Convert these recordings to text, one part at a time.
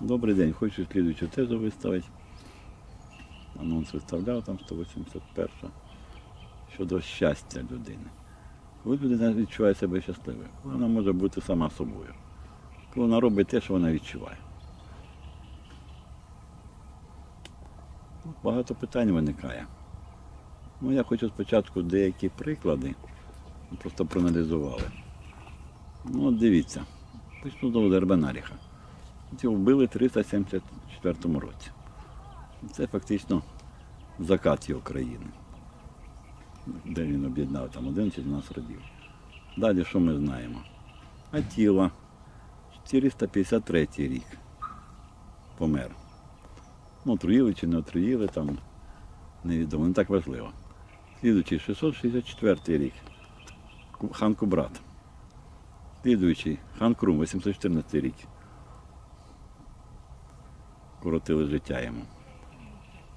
Добрий день, хочу слідуючу тезу виставити. Анонс виставляв там 181 щодо щастя людини. Коли людина відчуває себе щасливою, вона може бути сама собою, коли вона робить те, що вона відчуває. Багато питань виникає. Ну, я хочу спочатку деякі приклади, просто проаналізували. Ну, от дивіться, почну з Ербенаріха. Вбили в 374 році. Це фактично закат його країни, де він об'єднав там 11-12 родів. Далі що ми знаємо? Атіла, 453 рік помер. Ну, отруїли чи не отруїли, там невідомо, не так важливо. Слідуючий 664 рік. Хан Кубрат. Слідуючий хан Крум, 814 рік. Коротили життя йому.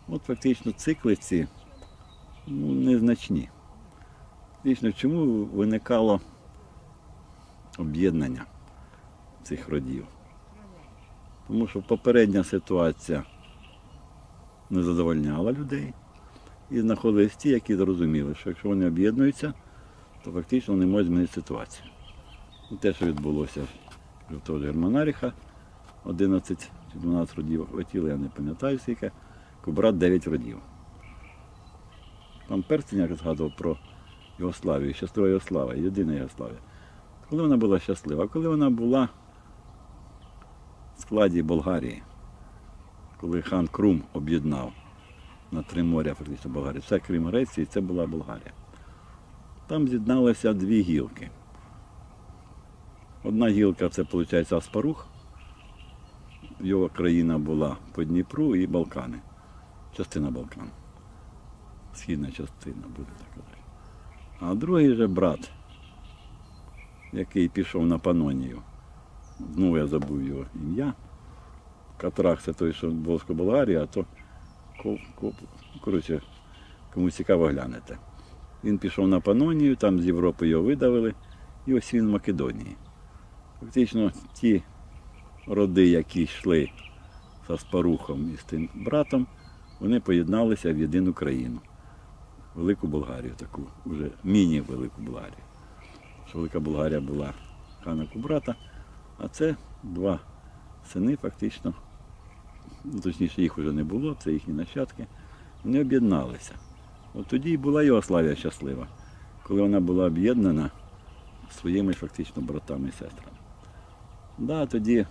От фактично цикли ці ну, незначні. Фактично, чому виникало об'єднання цих родів? Тому що попередня ситуація не задовольняла людей і знаходились ті, які зрозуміли, що якщо вони об'єднуються, то фактично вони можуть змінити ситуацію. І те, що відбулося в Германаріха, 11 чи 12 родів хотіли, я не пам'ятаю скільки, Кубрат 9 родів. Там перстень, як згадував про Йогославію, щаслива Йогослава, єдина Йогославія. Коли вона була щаслива, коли вона була в складі Болгарії, коли хан Крум об'єднав на три моря фактично Болгарії, це Крим Греції, це була Болгарія. Там з'єдналися дві гілки. Одна гілка це, виходить, Аспарух. Його країна була по Дніпру і Балкани. Частина Балкан. Східна частина, буде так казати. А другий же брат, який пішов на Панонію. Знову я забув його ім'я. Катрах це той, що Болгарія, а то Коп, Коп, коротше, кому цікаво глянете. Він пішов на Панонію, там з Європи його видавили, і ось він в Македонії. Фактично ті роди, які йшли з Аспарухом і з тим братом, вони поєдналися в єдину країну. Велику Болгарію, таку, вже міні-велику Болгарію. Велика Болгарія була хана Кубрата, а це два сини фактично, ну, точніше їх вже не було, це їхні нащадки, вони об'єдналися. От тоді і була Йогославія щаслива, коли вона була об'єднана своїми фактично братами і сестрами. Да, тоді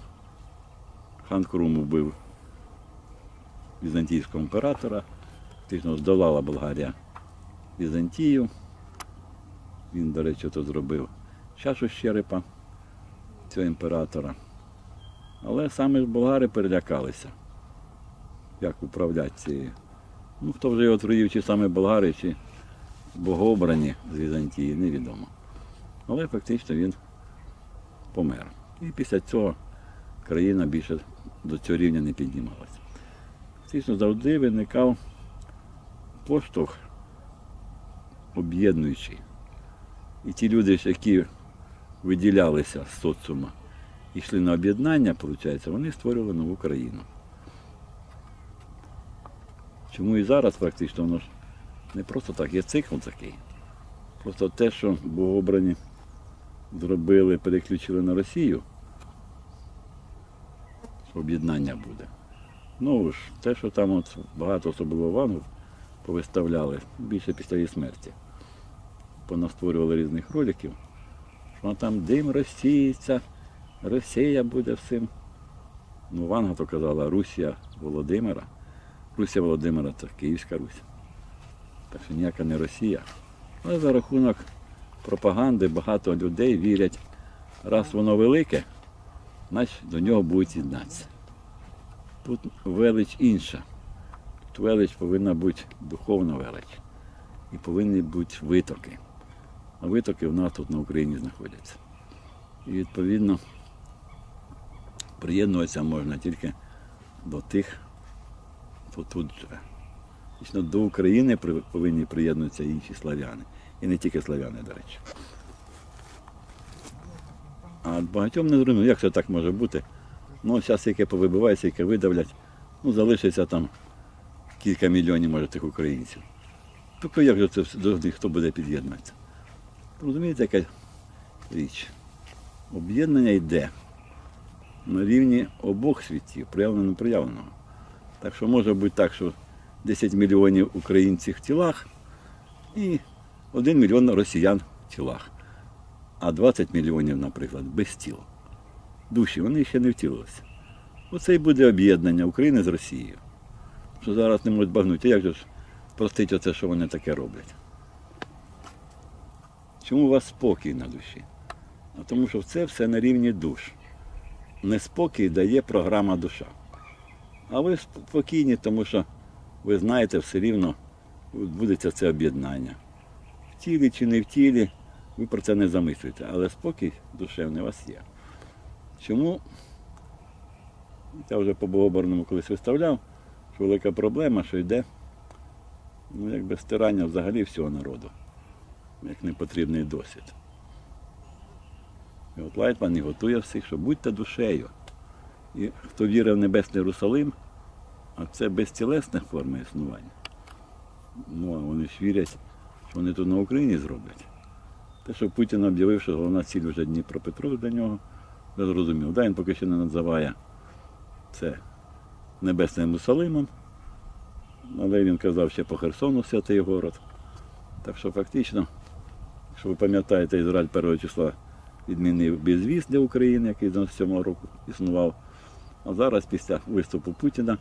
хан Крум вбив візантійського імператора, фактично здолала Болгарія Візантію. Він, до речі, то зробив чашу з черепа цього імператора. Але саме ж болгари перелякалися, як управляти цією. Ну, хто вже його отруїв, чи саме болгари, чи богообрані з Візантії, невідомо. Але фактично він помер. І після цього країна більше до цього рівня не піднімалася. Фактично завжди виникав поштовх об'єднуючий. І ті люди, які виділялися з соціума і йшли на об'єднання, вони створювали нову країну. Чому і зараз практично воно ж не просто так, є цикл такий. Просто те, що богообрані зробили, переключили на Росію, об'єднання буде. Ну ж, те, що там от багато особливо вангів повиставляли, більше після її смерті. Понастворювали різних роликів, що там дим розсіється, Росія буде всім. Ну, Ванга то казала Русія Володимира. Русія Володимира це Київська Русь. Так що ніяка не Росія. Але за рахунок пропаганди багато людей вірять, раз воно велике, значить до нього будуть єднатися. Тут велич інша. Тут велич повинна бути духовна велич. І повинні бути витоки. А витоки в нас тут на Україні знаходяться. І відповідно приєднуватися можна тільки до тих, хто тут живе. До України повинні приєднуватися інші славяни. І не тільки славяни, до речі. А багатьом не зрозуміло, як це так може бути, Ну, зараз яке повибивається, яке видавлять, ну, залишиться там кілька мільйонів, може, тих українців. Тобто як же це до них хто буде під'єднуватися? Розумієте, яка річ? Об'єднання йде на рівні обох світів, проявлено проявленого. Так що може бути так, що 10 мільйонів українців в тілах і 1 мільйон росіян в тілах. А 20 мільйонів, наприклад, без тіл. Душі, вони ще не втілилися. Оце і буде об'єднання України з Росією. Що зараз не можуть багнути. Як же ж простить оце, що вони таке роблять? Чому у вас спокій на душі? А тому що це все на рівні душ. Неспокій дає програма душа. А ви спокійні, тому що ви знаєте, все рівно буде це об'єднання. В тілі чи не в тілі, ви про це не замислюєте, але спокій душевний у вас є. Чому? Я вже по Богоборному колись виставляв, що велика проблема, що йде ну, якби стирання взагалі всього народу, як непотрібний досвід. І от Лайтман і готує всіх, що будьте душею. І хто вірить в Небесний Русалим, а це безтілесна форма існування. Ну, а вони ж вірять, що вони тут на Україні зроблять. Те, що Путін об'явив, що головна ціль вже Дніпропетровськ для нього, я зрозумів. Да, він поки що не називає це Небесним Мусалимом, але він казав ще по Херсону святий город. Так що фактично, якщо ви пам'ятаєте, Ізраїль 1 числа відмінив безвіз для України, який з 97 року існував. А зараз після виступу Путіна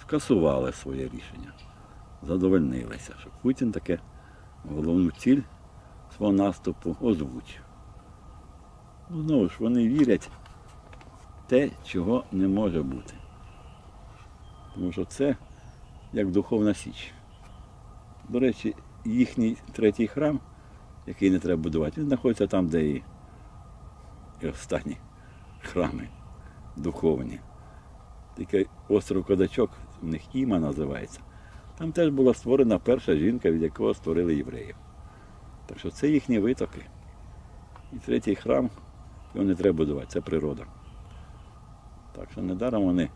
скасували своє рішення. Задовольнилися, що Путін таке головну ціль свого наступу озвучив. Ну, знову ж, вони вірять в те, чого не може бути. Тому що це як духовна січ. До речі, їхній третій храм, який не треба будувати, він знаходиться там, де і, і останні храми духовні. Такий остров Кодачок, в них Іма називається. Там теж була створена перша жінка, від якого створили євреїв. Так що це їхні витоки. І третій храм, його не треба будувати, це природа. Так що недаром вони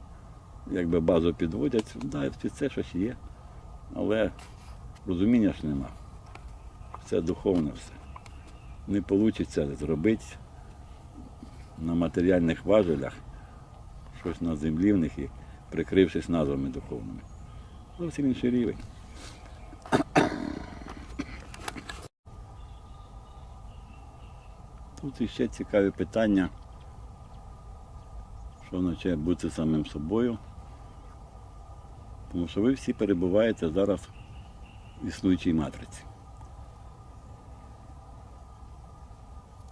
якби базу підводять, да, під це щось є. Але розуміння ж нема. Це духовне все. Не вийде зробити на матеріальних важелях щось на землі в них і прикрившись назвами духовними. Зовсім інший рівень. Тут іще цікаві питання, що означає бути самим собою. Тому що ви всі перебуваєте зараз в існуючій матриці.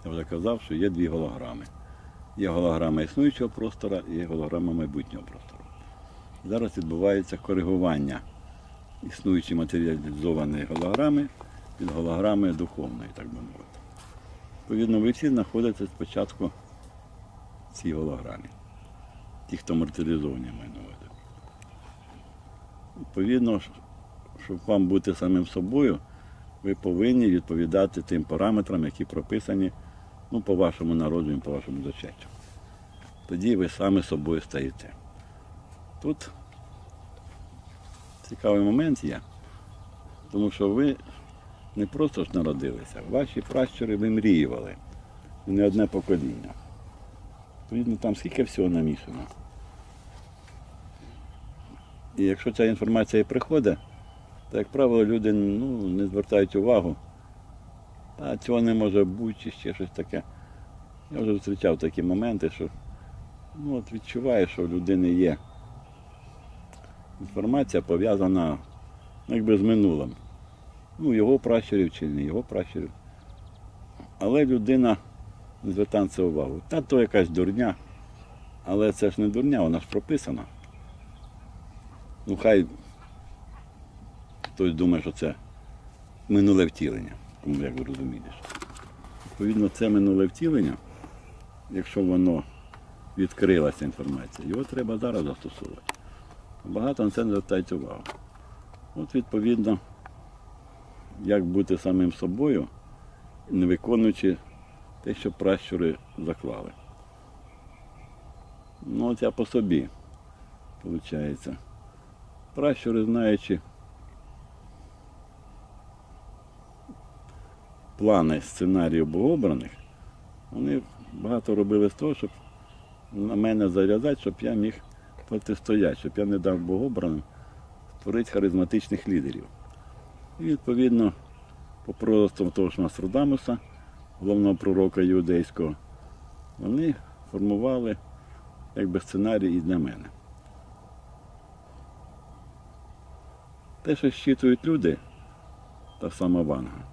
Я вже казав, що є дві голограми. Є голограма існуючого простора і є голограма майбутнього простору. Зараз відбувається коригування існуючої матеріалізованої голограми від голограми духовної, так би мовити. Відповідно, ви всі знаходитесь спочатку в цій голограмі. Ті, хто матеріалізовані, я маю на увазі. Відповідно, щоб вам бути самим собою, ви повинні відповідати тим параметрам, які прописані ну, по вашому народженню, по вашому зачаттю. Тоді ви самі собою стаєте. Тут цікавий момент є, тому що ви не просто ж народилися, ваші пращури вимріювали. Не одне покоління. Відповідно, там скільки всього намішано. І якщо ця інформація приходить, то, як правило, люди ну, не звертають увагу. А цього не може бути, чи ще щось таке. Я вже зустрічав такі моменти, що ну, от відчуваю, що в людини є інформація пов'язана ну, якби з минулим. Ну, його пращурів чи не його пращурів. Але людина не звертає це увагу. Та то якась дурня. Але це ж не дурня, вона ж прописана. Ну хай хтось думає, що це минуле втілення, кому як ви розумієте. Відповідно, це минуле втілення, якщо воно відкрилася інформація, його треба зараз застосовувати. Багато на це не звертають увагу. От відповідно, як бути самим собою, не виконуючи те, що пращури заклали. Ну, от я по собі, виходить. Пращури, знаючи плани сценаріїв богообраних, вони багато робили з того, щоб на мене зав'язати, щоб я міг протистояти, щоб я не дав богообраним створити харизматичних лідерів. І відповідно, по пророцтвам того ж Настродамуса, головного пророка іудейського, вони формували якби сценарій і для мене. Те, що щитують люди, та сама ванга,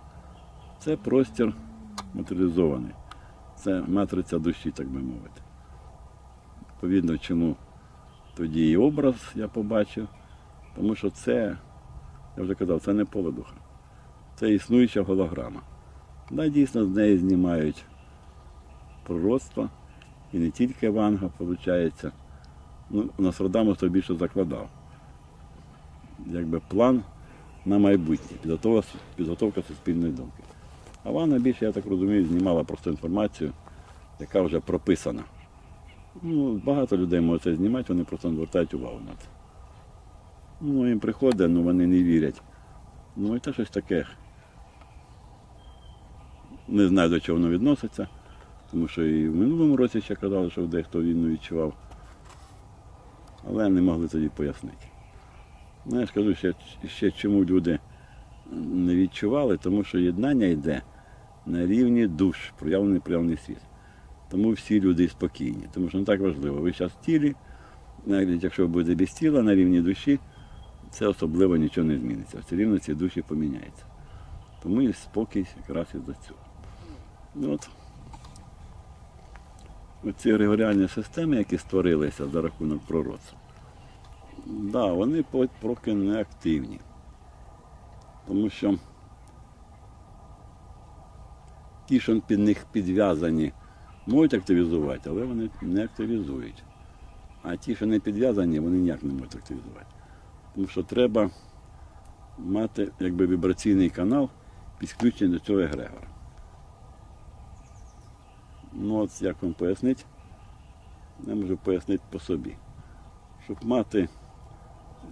це простір матеріалізований. Це матриця душі, так би мовити. Відповідно, чому тоді і образ я побачив, тому що це, я вже казав, це не поле духа. Це існуюча голограма. Да, дійсно, з неї знімають пророцтва, і не тільки Ванга, виходить. Ну, Насрадамус то більше закладав. Якби план на майбутнє, підготовка, підготовка суспільної думки. А Ванга більше, я так розумію, знімала просто інформацію, яка вже прописана. Ну, багато людей може це знімати, вони просто не звертають увагу на це. Ну, їм приходить, ну вони не вірять. Ну і те щось таке. Не знаю, до чого воно відноситься, тому що і в минулому році ще казали, що дехто війну відчував. Але не могли тоді пояснити. Ну, я скажу ще, ще чому люди не відчували, тому що єднання йде на рівні душ, проявлений проявлений світ. Тому всі люди спокійні, тому що не так важливо. Ви зараз в тілі, навіть якщо ви будете без тіла на рівні душі, це особливо нічого не зміниться. Все рівно ці душі поміняються. Тому і спокій якраз із-за цього. Ну, от. Оці регоріальні системи, які створилися за рахунок пророцтва, да, вони поки не активні. Тому що ті, що під них підв'язані, можуть активізувати, але вони не активізують. А ті, що не підв'язані, вони ніяк не можуть активізувати. Тому що треба мати якби вібраційний канал підключений до цього егрегора. Ну от як вам пояснити, я можу пояснити по собі. Щоб мати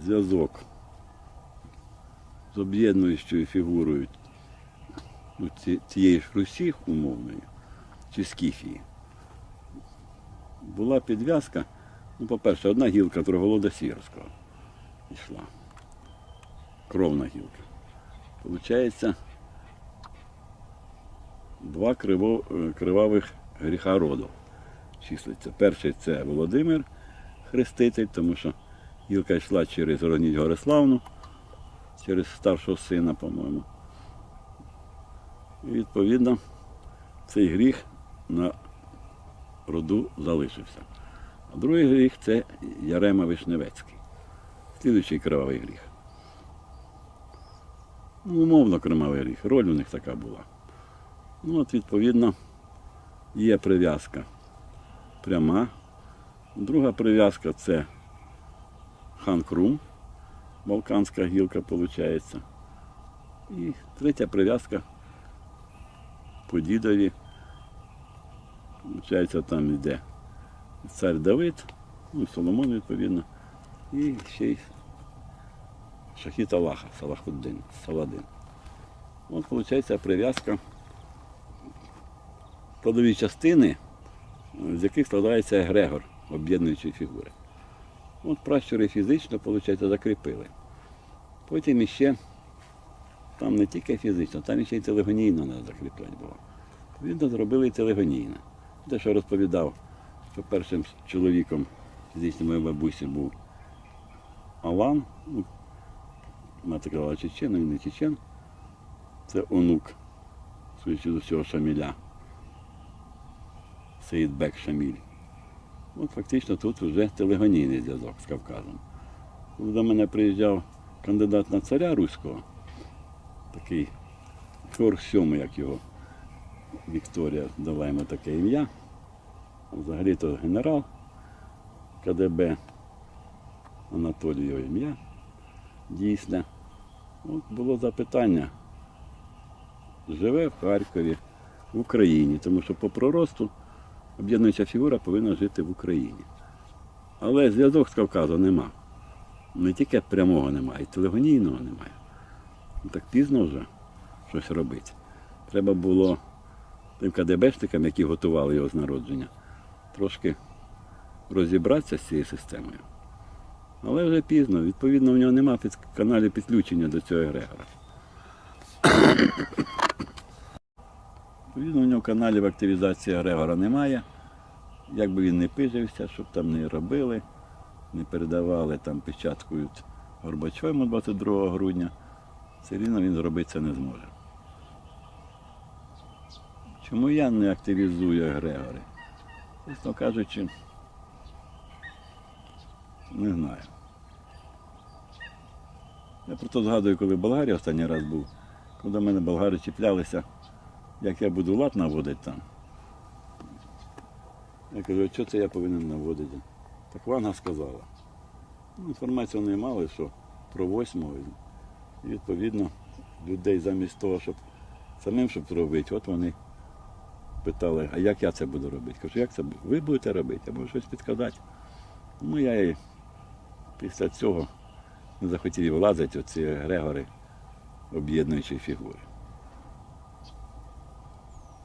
зв'язок з об'єднуючою фігурою ну, цієї ж Русі умовної чи Скіфії, була підв'язка, ну, по-перше, одна гілка Троголода Сірського йшла. Кровна гілка. Получається, два криво, е, кривавих гріха роду числиться. Перший це Володимир Хреститель, тому що гілка йшла через Роніть Гориславну, через старшого сина, по-моєму. І відповідно цей гріх на роду залишився. А другий гріх це Ярема Вишневецький. Слідуючий кривавий гріх. Ну, умовно кривавий гріх. Роль у них така була. Ну, от, відповідно, є прив'язка пряма. Друга прив'язка це хан Крум, Балканська гілка, виходить. І третя прив'язка по дідові. Получається, там йде цар Давид, ну і Соломон, відповідно, і ще й Шахіт Аллаха, Салахуддин, Саладин. От, виходить, прив'язка складові частини, з яких складається егрегор об'єднуючої фігури. От пращури фізично, виходить, закріпили. Потім іще, там не тільки фізично, там іще й телегонійно треба закріплять було. Відповідно, зробили і телегонійно. Те, що розповідав, що першим чоловіком фізично моєї бабусі був Алан, ну, мати чечен, він не чечен. Це онук, судячи з усього, Шаміля. Сеїдбек Шаміль. От фактично тут вже телегонійний зв'язок з Кавказом. Коли до мене приїжджав кандидат на царя Руського, такий Хорх Сьомий, як його Вікторія дала йому таке ім'я. Взагалі то генерал КДБ Анатолій його ім'я дійсне. От було запитання. Живе в Харкові, в Україні, тому що по проросту об'єднуюча фігура повинна жити в Україні. Але зв'язок з Кавказом нема. Не тільки прямого немає, і телефонійного немає. Ну, так пізно вже щось робити. Треба було тим КДБшникам, які готували його з народження, трошки розібратися з цією системою. Але вже пізно, відповідно, в нього немає каналів підключення до цього егрегора. Відповідно, в нього каналів активізації егрегора немає. Як би він не пижився, щоб там не робили, не передавали там печаткують Горбачовому 22 грудня, все рівно він зробити це не зможе. Чому я не активізую егрегори? Чесно кажучи, не знаю. Я просто згадую, коли в Болгарії останній раз був, коли до мене болгари чіплялися, як я буду лад наводити там. Я кажу, що це я повинен наводити? Так Ванга сказала. Ну, Інформацію вони мали, що про восьмого. І відповідно людей замість того, щоб самим щоб зробити, от вони питали, а як я це буду робити? Кажу, як це ви будете робити, або щось підказати. Ну я і після цього не захотів і влазити оці Грегори об'єднуючі фігури.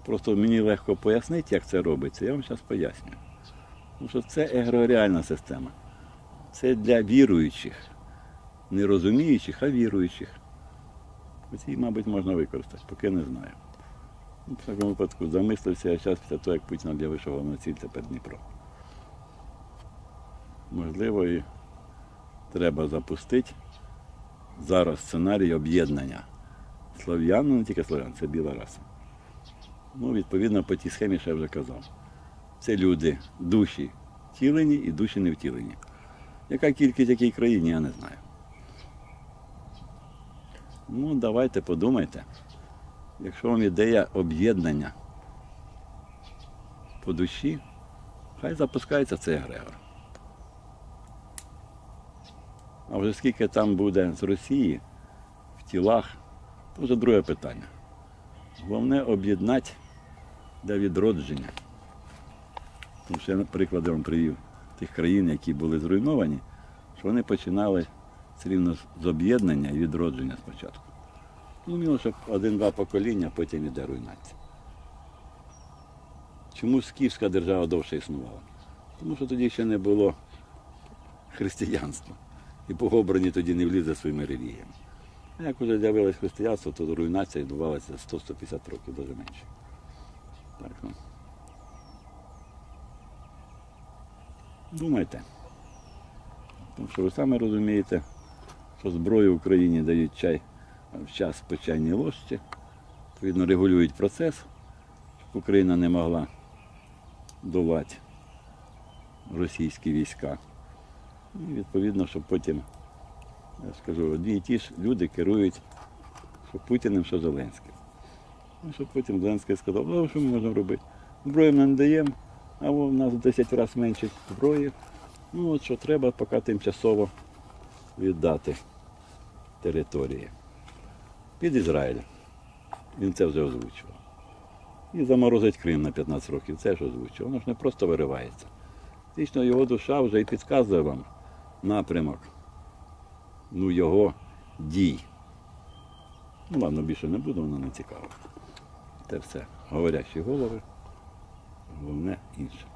Просто мені легко пояснити, як це робиться, я вам зараз поясню. Тому що це егрегоріальна система. Це для віруючих, не розуміючих, а віруючих. Її, мабуть, можна використати, поки не знаю. В такому випадку замислився я зараз після того, як Путін об'явив, що головна ціль тепер Дніпро. Можливо, і треба запустити зараз сценарій об'єднання слов'ян, ну не тільки слов'ян, це біла раса. Ну, відповідно, по тій схемі, що я вже казав. Це люди, душі втілені і душі не втілені. Яка кількість якій країні, я не знаю. Ну, давайте подумайте. Якщо вам ідея об'єднання по душі, хай запускається цей егрегор. А вже скільки там буде з Росії в тілах, то вже друге питання. Головне об'єднати для відродження. Тому що я приклади вам привів тих країн, які були зруйновані, що вони починали все рівно з об'єднання і відродження спочатку. Ну, що один-два покоління, потім іде руйнація. Чому Скіфська держава довше існувала? Тому що тоді ще не було християнства. І богобрані тоді не влізе своїми релігіями. А як вже з'явилось християнство, то руйнація відбувалася 100-150 років, навіть менше. Так, ну. Думайте. Тому що ви самі розумієте, що зброю Україні дають чай в час по чайній ложці. Відповідно, регулюють процес, щоб Україна не могла долати російські війська. І відповідно, щоб потім, я скажу, одні і ті ж люди керують що Путіним, що Зеленським. Ну, потім Зеленський сказав, ну що ми можемо робити? Зброю ми не даємо, а у нас в 10 разів менше зброї. Ну от що треба, поки тимчасово віддати території. Під Ізраїль. Він це вже озвучував. І заморозить Крим на 15 років, це ж озвучував. Воно ж не просто виривається. Фактично його душа вже і підказує вам напрямок ну, його дій. Ну ладно, більше не буду, воно не цікаво. Це все. Говорящі голови, головне інше.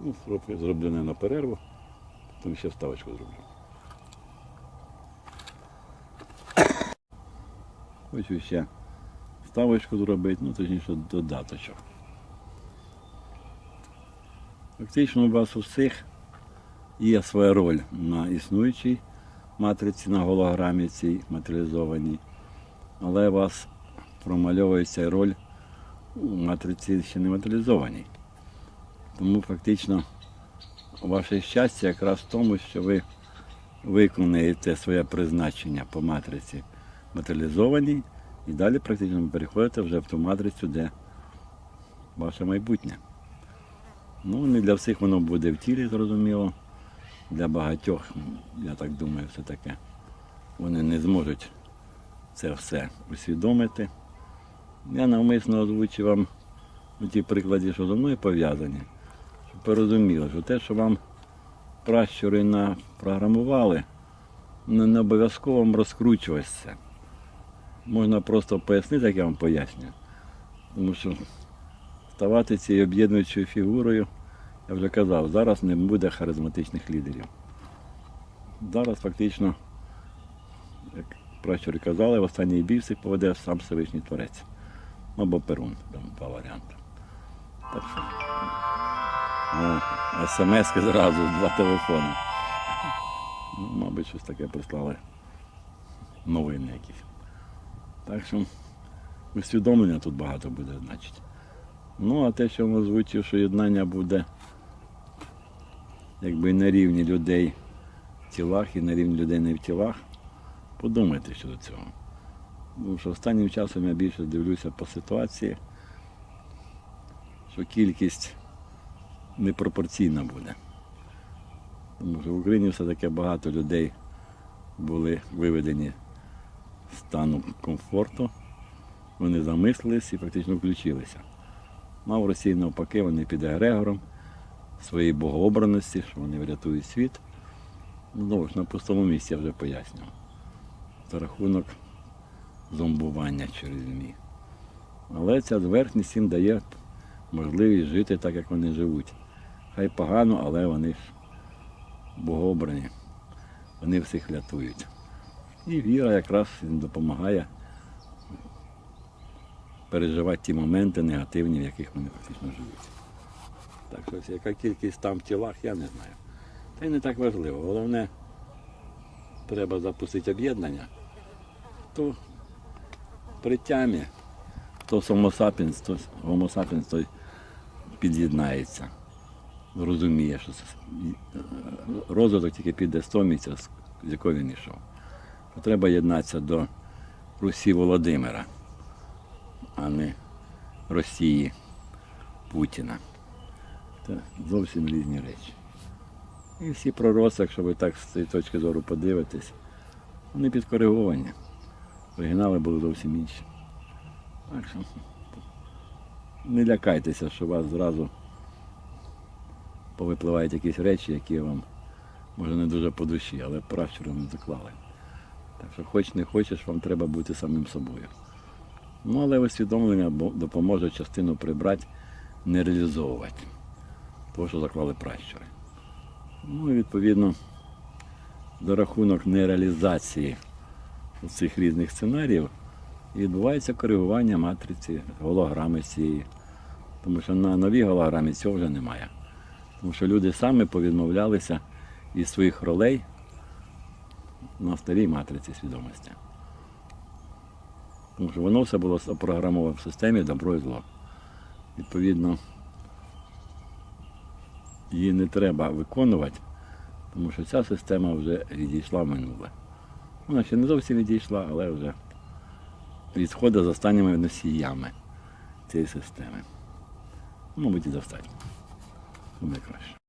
Ну, зроблю- не на перерву, потім ще вставочку зроблю. Хочу ще вставочку зробити, ну точніше додаточок. Фактично у вас у всіх є своя роль на існуючій матриці, на голограмі цій матеріалізованій, але у вас промальовується роль у матриці ще не матеріалізованій. Тому фактично ваше щастя якраз в тому, що ви виконуєте своє призначення по матриці матеріалізованій і далі практично переходите вже в ту матрицю, де ваше майбутнє. Ну, не для всіх воно буде в тілі, зрозуміло. Для багатьох, я так думаю, все таке. Вони не зможуть це все усвідомити. Я навмисно озвучив вам ті приклади, що зі мною пов'язані, щоб ви розуміли, що те, що вам пращури напрограмували, не, обов'язково вам розкручувати. Можна просто пояснити, як я вам пояснюю. Тому що ставати цією об'єднуючою фігурою, я вже казав, зараз не буде харизматичних лідерів. Зараз фактично, як пращури казали, в останній бій всіх поведе сам Всевишній Творець. Або Перун, там два варіанти. Так що. О, смс зразу, два телефони. Ну, мабуть, щось таке прислали. Новини якісь. Так що усвідомлення тут багато буде, значить. Ну, а те, що воно звучить, що єднання буде якби на рівні людей в тілах і на рівні людей не в тілах, подумайте щодо цього. Тому що останнім часом я більше дивлюся по ситуації, що кількість непропорційна буде. Тому що в Україні все-таки багато людей були виведені з стану комфорту, вони замислились і фактично включилися. Ну, А в Росії навпаки вони під егрегором своєї богообраності, що вони врятують світ. Ну, Знову ж на пустому місці я вже пояснював. За рахунок зомбування через ЗМІ. Але ця зверхність їм дає можливість жити так, як вони живуть. Хай погано, але вони ж богообрані. Вони всіх рятують. І віра якраз їм допомагає переживати ті моменти негативні, в яких вони фактично живуть. Так що ось яка кількість там в тілах, я не знаю. Та й не так важливо. Головне, треба запустити об'єднання. То при тямі, то Homo то sapiens, той під'єднається. Розуміє, що це розвиток тільки піде з того місця, з якого він йшов. Треба єднатися до Русі Володимира, а не Росії Путіна. Це зовсім різні речі. І всі пророцтва, якщо ви так з цієї точки зору подивитесь, вони підкориговані. Оригінали були зовсім інші. Так що не лякайтеся, що вас зразу повипливають якісь речі, які вам може не дуже по душі, але пращури не заклали. Так що хоч не хочеш, вам треба бути самим собою. Ну, але усвідомлення допоможе частину прибрати, не реалізовувати того, що заклали пращури. Ну і відповідно за рахунок нереалізації цих різних сценаріїв відбувається коригування матриці, голограми цієї. Тому що на новій голограмі цього вже немає. Тому що люди самі повідмовлялися із своїх ролей на старій матриці свідомості. Тому що воно все було запрограмовано в системі добро і зло. Відповідно, її не треба виконувати, тому що ця система вже відійшла в минуле. Вона ще не зовсім відійшла, але вже відходить з останніми носіями цієї системи. Мабуть, і достатньо. Буде краще.